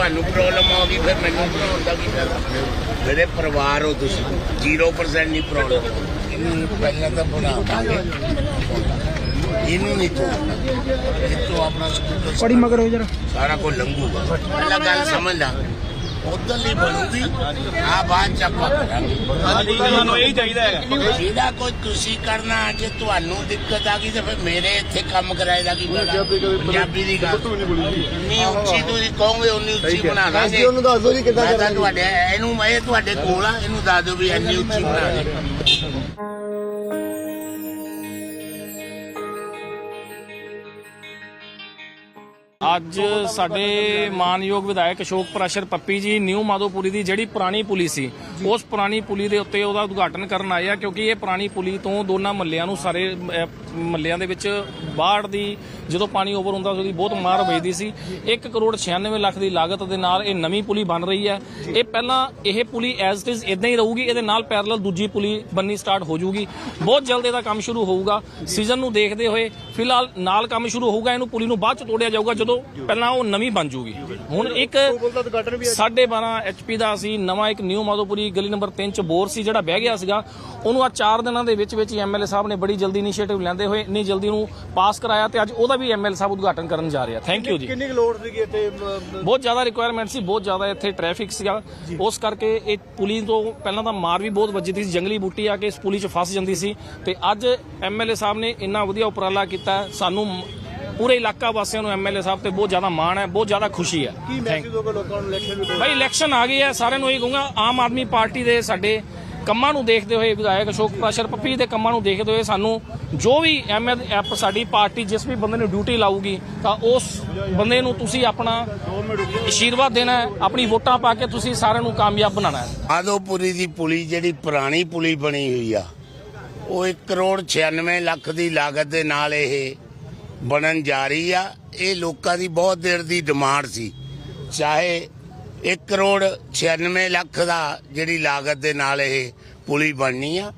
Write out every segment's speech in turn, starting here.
ਤੁਹਾਨੂੰ ਪ੍ਰੋਬਲਮ ਆ ਗਈ ਫਿਰ ਮੈਨੂੰ ਬਣਾਉਣ ਦਾ ਕੀ ਫਾਇਦਾ? ਮੇਰੇ ਪਰਿਵਾਰ ਹੋ ਤੁਸੀਂ 0% ਨਹੀਂ ਪ੍ਰੋਬਲਮ ਇਹਨੂੰ ਪਹਿਲਾਂ ਤਾਂ ਬਣਾਵਾਂਗੇ ਇਹਨੂੰ ਨਹੀਂ ਤੋਂ ਇਹ ਤੋਂ ਆਪਣਾ ਸਕੂਟਰ ਬੜੀ ਮਗਰ ਹੋ ਜਰਾ। ਸਾਰਾ ਕੁਝ ਲੰਘੂਗਾ। ਪਹਿਲਾਂ ਗੱਲ ਸਮਝ ਲਾ। ਉਧਰ ਨਹੀਂ ਬਣੂਗੀ। ਆ ਬਾਅਦ ਚ ਆਪਾਂ ਕਰਾਂਗੇ। ਤੁਹਾਨੂੰ ਇਹ ਚਾਹੀਦਾ ਹੈਗਾ। ਜਿਹੜਾ ਕੋਈ ਤੁਸੀਂ ਕਰਨਾ ਜੇ ਤੁਹਾਨੂੰ ਦਿੱਕਤ ਆ ਗਈ ਤੇ ਫਿਰ ਮੇਰੇ ਇੱਥੇ ਕੰਮ ਕਰਾਏ ਦਾ ਕੀ ਫਾਇਦਾ? ਪੰਜਾਬੀ ਦੀ ਗੱਲ। ਨਹੀਂ ਉੱਚੀ ਤੁਸੀਂ ਕਹੋਗੇ ਉਨੀ ਉੱਚੀ ਬਣਾ ਲਾਂਗੇ ਉਹਨੂੰ ਦੱਸ ਦਿਓ ਜੀ ਕਿੱਦਾਂ ਮੈਂ ਕਰਾਂਗੇ। ਤੁਹਾਡੇ ਇਹਨੂੰ ਇਹ ਤੁਹਾਡੇ ਕੋਲ ਆ ਇਹਨੂੰ ਦੱਸ ਦਿਓ ਵੀ ਇੰਨੀ ਉੱਚੀ ਬਣਾ ਦੇ। ਅੱਜ ਸਾਡੇ ਮਾਨਯੋਗ ਵਿਧਾਇਕ ਅਸ਼ੋਕ ਪ੍ਰਸ਼ਰ ਪੱਪੀ ਜੀ, ਨਿਊ ਮਾਧੋਪੁਰੀ ਦੀ ਜਿਹੜੀ ਪੁਰਾਣੀ ਪੁਲੀ ਸੀ, ਉਸ ਪੁਰਾਣੀ ਪੁਲੀ ਦੇ ਉੱਤੇ ਉਹਦਾ ਉਦਘਾਟਨ ਕਰਨ ਆਏ ਆ ਕਿਉਂਕਿ ਇਹ ਪੁਰਾਣੀ ਪੁਲੀ ਤੋਂ ਦੋਨਾਂ ਮੱਲਿਆਂ ਨੂੰ ਸਾਰੇ ਮੱਲਿਆਂ ਦੇ ਵਿੱਚ ਬਾੜ ਦੀ ਜਦੋਂ ਪਾਣੀ ਓਵਰ ਹੁੰਦਾ ਸੀ, ਉਹਦੀ ਬਹੁਤ ਮਾਰ ਵੱਜਦੀ ਸੀ। 1 ਕਰੋੜ 96 ਲੱਖ ਦੀ ਲਾਗਤ ਦੇ ਨਾਲ ਇਹ ਨਵੀਂ ਪੁਲੀ ਬਣ ਰਹੀ ਹੈ। ਇਹ ਪਹਿਲਾਂ ਇਹ ਪੁਲੀ ਐਜ਼ ਇਟ ਇਜ਼ ਇਦਾਂ ਹੀ ਰਹੂਗੀ, ਇਹਦੇ ਨਾਲ ਪੈਰਲਲ ਦੂਜੀ ਪੁਲੀ ਬੰਨੀ ਸਟਾਰਟ ਹੋ ਜਾਊਗੀ ਬਹੁਤ ਜਲਦ ਇਹਦਾ ਕੰਮ ਸ਼ੁਰੂ ਹੋਊਗਾ। ਸੀਜ਼ਨ ਨੂੰ ਦੇਖਦੇ ਹੋਏ ਫਿਲਹਾਲ ਨਾਲ ਕੰਮ ਸ਼ੁਰੂ ਹੋਊਗਾ, ਇਹਨੂੰ ਪੁਲੀ ਨੂੰ ਬਾਅਦ ਚ ਤੋੜਿਆ ਜਾਊਗਾ, ਜਦੋਂ ਪਹਿਲਾਂ ਉਹ ਨਵੀਂ ਬਣ ਜੂਗੀ। ਹੁਣ ਇੱਕ ਸਾਢੇ 12 ਐਚਪੀ ਦਾ ਸੀ, ਨਵਾਂ ਇੱਕ ਨਿਊ ਮਾਧੋਪੁਰੀ, ਗਲੀ ਨੰਬਰ 3 ਚ ਬੋਰ ਸੀ, ਜਿਹੜਾ ਬਹਿ ਗਿਆ ਸੀਗਾ। ਉਹਨੂੰ ਆ 4 ਦਿਨਾਂ ਦੇ ਵਿੱਚ ਵਿੱਚ ਹੀ ਐਮਐਲਏ ਸਾਹਿਬ ਨੇ ਬੜੀ ਜਲਦੀ ਇਨੀਸ਼ੀਏਟਿਵ ਲੈਂਦੇ ਹੋਏ ਇੰਨੀ ਜਲਦੀ ਨੂੰ ਪਾਸ ਕਰਾਇਆ ਤੇ ਅੱਜ ਉਹਦਾ ਵੀ ਐਮਐਲਏ ਸਾਹਿਬ ਉਦਘਾਟਨ ਕਰਨ ਜਾ ਰਹੇ। ਥੈਂਕ ਯੂ ਜੀ। ਕਿੰਨੀ ਲੋੜ ਸੀਗੀ ਇੱਥੇ ਬਹੁਤ ਜ਼ਿਆਦਾ ਰਿਕੁਆਇਰਮੈਂਟ ਸੀ ਬਹੁਤ ਜ਼ਿਆਦਾ ਇੱਥੇ ਟ੍ਰੈਫਿਕ ਸੀਗਾ। ਉਸ ਕਰਕੇ ਇਹ ਪੁਲੀ ਤੋਂ ਪਹਿਲਾਂ ਤਾਂ ਮਾਰ ਵੀ ਬਹੁਤ ਵੱਜਦੀ ਸੀ ਜੰਗਲੀ ਬੂਟੀ ਆ ਕੇ ਇਸ ਪੁਲੀ 'ਚ ਫਸ ਜਾਂਦੀ ਸੀ। ਤੇ ਅੱਜ ਐਮਐਲਏ ਸਾਹਿਬ ਨੇ ਇੰਨਾ ਵਧੀਆ ਉਪਰਾਲਾ ਕੀਤਾ। ਸਾਨੂੰ ਪੂਰੇ ਇਲਾਕਾ ਵਾਸੀਆਂ ਨੂੰ ਐਮਐਲਏ ਸਾਹਿਬ ਤੇ ਬਹੁਤ ਜ਼ਿਆਦਾ ਮਾਣ ਹੈ ਬਹੁਤ ਜ਼ਿਆਦਾ ਖੁਸ਼ੀ ਹੈ। ਕੀ ਮੈਸੇਜ ਦੋਗੇ ਲੋਕਾਂ ਨੂੰ ਇਲੈਕਸ਼ਨ ਵੀ ਭਾਈ ਇਲੈਕਸ਼ਨ ਆ ਗਈ ਹੈ ਸਾਰਿਆਂ ਨੂੰ ਇਹ ਕਹੂੰਗਾ ਆਮ ਆਦਮੀ ਪਾਰਟੀ ਦੇ ਸਾਡੇ ਕੰਮਾਂ ਨੂੰ ਦੇਖਦੇ ਹੋਏ ਵਿਧਾਇਕ ਅਸ਼ੋਕ ਪ੍ਰਸ਼ਰ ਪੱਪੀ ਦੇ ਕੰਮਾਂ ਨੂੰ ਦੇਖਦੇ ਹੋਏ ਸਾਨੂੰ ਜੋ ਵੀ ਐਮ ਸਾਡੀ ਪਾਰਟੀ ਜਿਸ ਵੀ ਬੰਦੇ ਨੂੰ ਡਿਊਟੀ ਲਾਊਗੀ ਤਾਂ ਉਸ ਬੰਦੇ ਨੂੰ ਤੁਸੀਂ ਆਪਣਾ ਆਸ਼ੀਰਵਾਦ ਦੇਣਾ ਹੈ, ਆਪਣੀ ਵੋਟਾਂ ਪਾ ਕੇ ਤੁਸੀਂ ਸਾਰਿਆਂ ਨੂੰ ਕਾਮਯਾਬ ਬਣਾਉਣਾ ਹੈ। ਮਾਧੋਪੁਰੀ ਦੀ ਪੁਲੀ ਜਿਹੜੀ ਪੁਰਾਣੀ ਪੁਲੀ ਬਣੀ ਹੋਈ ਆ, ਉਹ 1 ਕਰੋੜ 96 ਲੱਖ ਦੀ ਲਾਗਤ ਦੇ ਨਾਲ ਇਹ ਬਣਨ ਜਾ ਰਹੀ ਆ। ਇਹ ਲੋਕਾਂ ਦੀ ਬਹੁਤ ਦੇਰ ਦੀ ਡਿਮਾਂਡ ਸੀ, ਚਾਹੇ 1 ਕਰੋੜ 96 ਲੱਖ ਦਾ ਜਿਹੜੀ ਲਾਗਤ ਦੇ ਨਾਲ ਇਹ ਪੁਲੀ ਬਣਨੀ ਆ।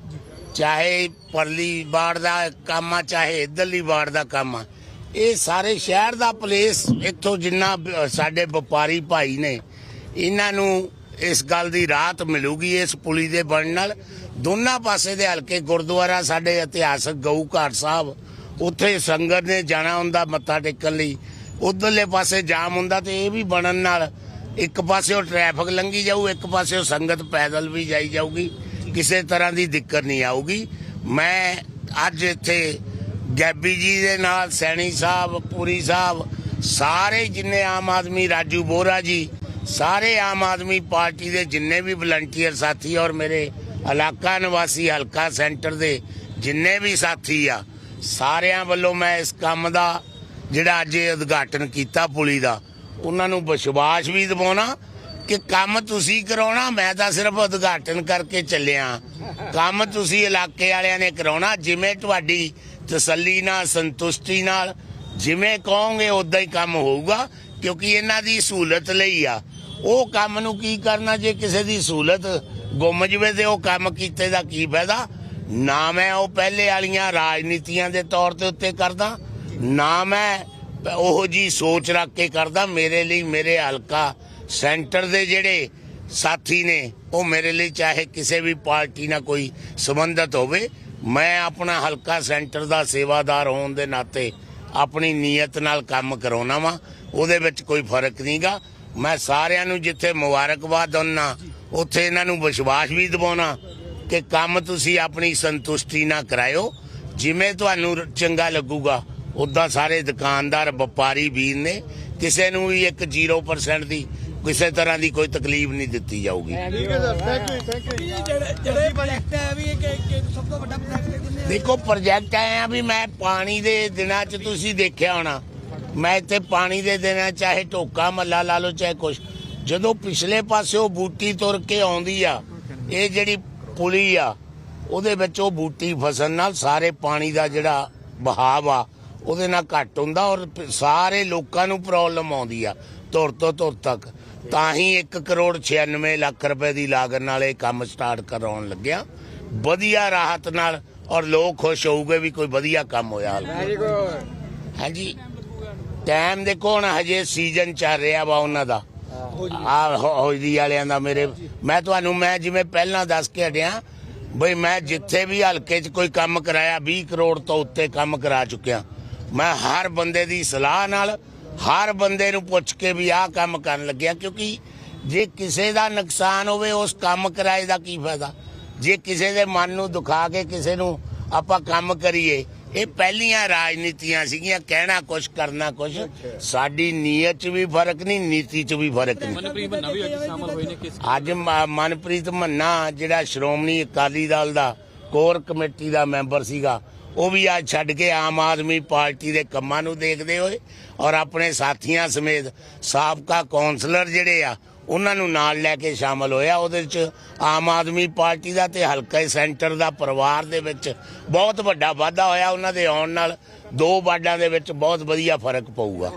ਚਾਹੇ ਪਰਲੀ ਬਾੜ ਦਾ ਕੰਮ ਆ, ਚਾਹੇ ਇਧਰਲੀ ਬਾੜ ਦਾ ਕੰਮ ਆ। ਇਹ ਸਾਰੇ ਸ਼ਹਿਰ ਦਾ ਪਲੇਸ ਇੱਥੋਂ ਜਿੰਨਾ ਸਾਡੇ ਵਪਾਰੀ ਭਾਈ ਨੇ, ਇਹਨਾਂ ਨੂੰ ਇਸ ਗੱਲ ਦੀ ਰਾਹਤ ਮਿਲੂਗੀ ਇਸ ਪੁਲੀ ਦੇ ਬਣਨ ਨਾਲ। ਦੋਨਾਂ ਪਾਸੇ ਦੇ ਹਲਕੇ ਗੁਰਦੁਆਰਾ ਸਾਡੇ ਇਤਿਹਾਸਕ ਗਊ ਘਾਟ ਸਾਹਿਬ, ਉੱਥੇ ਸੰਗਤ ਨੇ ਜਾਣਾ ਹੁੰਦਾ ਮੱਥਾ ਟੇਕਣ ਲਈ। ਉਧਰਲੇ ਪਾਸੇ ਜਾਮ ਹੁੰਦਾ ਤੇ ਇਹ ਵੀ ਬਣਨ ਨਾਲ ਇੱਕ ਪਾਸੇ ਉਹ ਟ੍ਰੈਫਿਕ ਲੰਘੀ ਜਾਊ, ਇੱਕ ਪਾਸੇ ਉਹ ਸੰਗਤ ਪੈਦਲ ਵੀ ਜਾਈ ਜਾਊਗੀ। ਕਿਸੇ ਤਰ੍ਹਾਂ ਦੀ ਦਿੱਕਤ ਨਹੀਂ ਆਊਗੀ। ਮੈਂ ਅੱਜ ਇੱਥੇ ਗੈਬੀ ਜੀ ਦੇ ਨਾਲ, ਸੈਣੀ ਸਾਹਿਬ, ਪੂਰੀ ਸਾਹਿਬ, ਸਾਰੇ ਜਿੰਨੇ ਆਮ ਆਦਮੀ, ਰਾਜੂ ਬੋਰਾ ਜੀ, ਸਾਰੇ ਆਮ ਆਦਮੀ ਪਾਰਟੀ ਦੇ ਜਿੰਨੇ ਵੀ ਵਲੰਟੀਅਰ ਸਾਥੀ ਔਰ ਮੇਰੇ ਇਲਾਕਾ ਨਿਵਾਸੀ, ਹਲਕਾ ਸੈਂਟਰ ਦੇ ਜਿੰਨੇ ਵੀ ਸਾਥੀ ਆ, ਸਾਰਿਆਂ ਵੱਲੋਂ ਮੈਂ ਇਸ ਕੰਮ ਦਾ ਜਿਹੜਾ ਅੱਜ ਇਹ ਉਦਘਾਟਨ ਕੀਤਾ ਪੁਲੀ ਦਾ ਉਹਨਾਂ ਨੂੰ ਵਿਸ਼ਵਾਸ ਵੀ ਦਿਵਾਉਣਾ ਕਿ ਕੰਮ ਤੁਸੀਂ ਕਰਾਉਣਾ, ਮੈਂ ਤਾਂ ਸਿਰਫ ਉਦਘਾਟਨ ਕਰਕੇ ਚੱਲਿਆ। ਕੰਮ ਤੁਸੀਂ ਇਲਾਕੇ ਵਾਲਿਆਂ ਨੇ ਕਰਾਉਣਾ, ਜਿਵੇਂ ਤੁਹਾਡੀ ਤਸੱਲੀ ਨਾਲ, ਸੰਤੁਸ਼ਟੀ ਨਾਲ, ਜਿਵੇਂ ਕਹੋਗੇ ਉਦਾਂ ਹੀ ਕੰਮ ਹੋਊਗਾ, ਕਿਉਂਕਿ ਇਹਨਾਂ ਦੀ ਸਹੂਲਤ ਲਈ ਆ। ਉਹ ਕੰਮ ਨੂੰ ਕੀ ਕਰਨਾ, ਜੇ ਕਿਸੇ ਦੀ ਸਹੂਲਤ ਗੁੰਮ ਜਵੇ ਤੇ ਉਹ ਕੰਮ ਕੀਤੇ ਦਾ ਕੀ ਫਾਇਦਾ? ਨਾ ਮੈਂ ਉਹ ਪਹਿਲੇ ਵਾਲੀਆਂ ਰਾਜਨੀਤੀਆਂ ਦੇ ਤੌਰ ਤੇ ਉੱਤੇ ਕਰਦਾ, ਨਾ ਮੈਂ ਉਹੋ ਜੀ ਸੋਚ ਰੱਖ ਕੇ ਕਰਦਾ, ਮੇਰੇ ਲਈ ਮੇਰੇ ਹਲਕਾ ਸੈਂਟਰ ਦੇ ਜਿਹੜੇ ਸਾਥੀ ਨੇ, ਉਹ ਮੇਰੇ ਲਈ ਚਾਹੇ ਕਿਸੇ ਵੀ ਪਾਰਟੀ ਨਾਲ ਕੋਈ ਸੰਬੰਧਤ ਹੋਵੇ, ਮੈਂ ਆਪਣਾ ਹਲਕਾ ਸੈਂਟਰ ਦਾ ਸੇਵਾਦਾਰ ਹੋਣ ਦੇ ਨਾਤੇ ਆਪਣੀ ਨੀਅਤ ਨਾਲ ਕੰਮ ਕਰਾਉਣਾ ਵਾ, ਉਹਦੇ ਵਿੱਚ ਕੋਈ ਫ਼ਰਕ ਨਹੀਂਗਾ। ਮੈਂ ਸਾਰਿਆਂ ਨੂੰ ਜਿੱਥੇ ਮੁਬਾਰਕਬਾਦ ਦਿੰਨਾ, ਉੱਥੇ ਇਹਨਾਂ ਨੂੰ ਵਿਸ਼ਵਾਸ ਵੀ ਦਿਵਾਉਣਾ ਕਿ ਕੰਮ ਤੁਸੀਂ ਆਪਣੀ ਸੰਤੁਸ਼ਟੀ ਨਾਲ ਕਰਾਇਓ। ਜਿਵੇਂ ਤੁਹਾਨੂੰ ਚੰਗਾ ਲੱਗੂਗਾ ਉਦਾਂ ਸਾਰੇ ਦੁਕਾਨਦਾਰ ਵਪਾਰੀ ਵੀਰ ਨੇ ਕਿਸੇ ਨੂੰ ਵੀ ਇੱਕ 0% ਦੀ ਕਿਸੇ ਤਰ੍ਹਾਂ ਦੀ ਕੋਈ ਤਕਲੀਫ ਨਹੀਂ ਦਿੱਤੀ ਜਾਊਗੀ। ਠੀਕ ਹੈ sir thank you thank you ਜਿਹੜੇ ਜਿਹੜੇ ਪ੍ਰੋਜੈਕਟ ਹੈ ਵੀ ਕਿ ਕਿ ਸਭ ਤੋਂ ਵੱਡਾ ਪ੍ਰੋਜੈਕਟ ਕਿੰਨੇ ਦੇਖੋ ਪ੍ਰੋਜੈਕਟ ਆਏ ਆ ਵੀ ਮੈਂ ਪਾਣੀ ਦੇ ਦਿਨਾਂ 'ਚ ਤੁਸੀਂ ਦੇਖਿਆ ਹੋਣਾ। ਮੈਂ ਇੱਥੇ ਪਾਣੀ ਦੇ ਦਿਨਾਂ ਚਾਹੇ ਢੋਕਾ ਮੱਲਾ ਲਾ ਲਓ ਚਾਹੇ ਕੁਛ। ਜਦੋਂ ਪਿਛਲੇ ਪਾਸਿਓ ਬੂਟੀ ਤੁਰ ਕੇ ਆਉਂਦੀ ਆ ਇਹ ਜਿਹੜੀ ਪੁਲੀ ਆ ਉਹਦੇ ਵਿੱਚ ਉਹ ਬੂਟੀ ਫਸਣ ਨਾਲ ਸਾਰੇ ਪਾਣੀ ਦਾ ਜਿਹੜਾ ਬਹਾਵ ਆ ਉਹਦੇ ਨਾਲ ਘੱਟ ਹੁੰਦਾ ਔਰ ਸਾਰੇ ਲੋਕਾਂ ਨੂੰ ਪ੍ਰੋਬਲਮ ਆਉਂਦੀ ਆ ਧੁਰ ਤੋਂ ਧੁਰ ਤੱਕ। ਤਾਂ ਹੀ 1 ਕਰੋੜ 96 ਲੱਖ ਰੁਪਏ ਦੀ ਲਾਗਤ ਨਾਲ ਇਹ ਕੰਮ ਸਟਾਰਟ ਕਰਾਉਣ ਲੱਗਿਆ। ਵਧੀਆ ਰਾਹਤ ਨਾਲ ਔਰ ਲੋਕ ਖੁਸ਼ ਹੋਊਗੇ ਵੀ ਕੋਈ ਵਧੀਆ ਕੰਮ ਹੋਇਆ ਹਾਂਜੀ। ਟਾਈਮ ਦੇਖੋ ਹੁਣ ਹਜੇ ਸੀਜ਼ਨ ਚੱਲ ਰਿਹਾ ਵਾ ਉਹਨਾਂ ਦਾ। ਆ ਹੌਜਦੀ ਵਾਲਿਆਂ ਦਾ ਮੇਰੇ ਮੈਂ ਤੁਹਾਨੂੰ ਮੈਂ ਜਿਵੇਂ ਪਹਿਲਾਂ ਦੱਸ ਕੇ ਹਟਿਆ ਬਈ ਮੈਂ ਜਿੱਥੇ ਵੀ ਹਲਕੇ 'ਚ ਕੋਈ ਕੰਮ ਕਰਾਇਆ 20 ਕਰੋੜ ਤੋਂ ਉੱਤੇ ਕੰਮ ਕਰਾ ਚੁੱਕਿਆ। ਮੈਂ ਹਰ ਬੰਦੇ ਦੀ ਸਲਾਹ ਨਾਲ ਹਰ ਬੰਦੇ ਨੂੰ ਪੁੱਛ ਕੇ ਵੀ ਆਹ ਕੰਮ ਕਰਨ ਲੱਗਿਆ ਕਿਉਂਕਿ ਜੇ ਕਿਸੇ ਦਾ ਨੁਕਸਾਨ ਹੋਵੇ ਉਸ ਕੰਮ ਕਰਾਏ ਦਾ ਕੀ ਫਾਇਦਾ? ਜੇ ਕਿਸੇ ਦੇ ਮਨ ਨੂੰ ਦੁਖਾ ਕੇ ਕਿਸੇ ਨੂੰ ਆਪਾਂ ਕੰਮ ਕਰੀਏ ਇਹ ਪਹਿਲੀਆਂ ਰਾਜਨੀਤੀਆਂ ਸੀਗੀਆਂ ਕਹਿਣਾ ਕੁਛ ਕਰਨਾ ਕੁਛ। ਸਾਡੀ ਨੀਅਤ 'ਚ ਵੀ ਫ਼ਰਕ ਨਹੀਂ ਨੀਤੀ 'ਚ ਵੀ ਫ਼ਰਕ ਨਹੀਂ। ਅੱਜ ਮਨਪ੍ਰੀਤ ਮੰਨਾ ਜਿਹੜਾ ਸ਼੍ਰੋਮਣੀ ਅਕਾਲੀ ਦਲ ਦਾ ਕੋਰ ਕਮੇਟੀ ਦਾ ਮੈਂਬਰ ਸੀਗਾ ਉਹ ਵੀ ਅੱਜ ਛੱਡ ਕੇ ਆਮ ਆਦਮੀ ਪਾਰਟੀ ਦੇ ਕੰਮਾਂ ਨੂੰ ਦੇਖਦੇ ਹੋਏ ਔਰ ਆਪਣੇ ਸਾਥੀਆਂ ਸਮੇਤ ਸਾਬਕਾ ਕੌਂਸਲਰ ਜਿਹੜੇ ਆ, ਉਹਨਾਂ ਨੂੰ ਨਾਲ ਲੈ ਕੇ ਸ਼ਾਮਲ ਹੋਇਆ। ਉਹਦੇ ਵਿੱਚ ਆਮ ਆਦਮੀ ਪਾਰਟੀ ਦਾ ਤੇ ਹਲਕਾ ਸੈਂਟਰ ਦਾ ਪਰਿਵਾਰ ਦੇ ਵਿੱਚ ਬਹੁਤ ਵੱਡਾ ਵਾਧਾ ਹੋਇਆ। ਉਹਨਾਂ ਦੇ ਆਉਣ ਨਾਲ ਦੋ ਵਾਰਡਾਂ ਦੇ ਵਿੱਚ ਬਹੁਤ ਵਧੀਆ ਫ਼ਰਕ ਪਊਗਾ।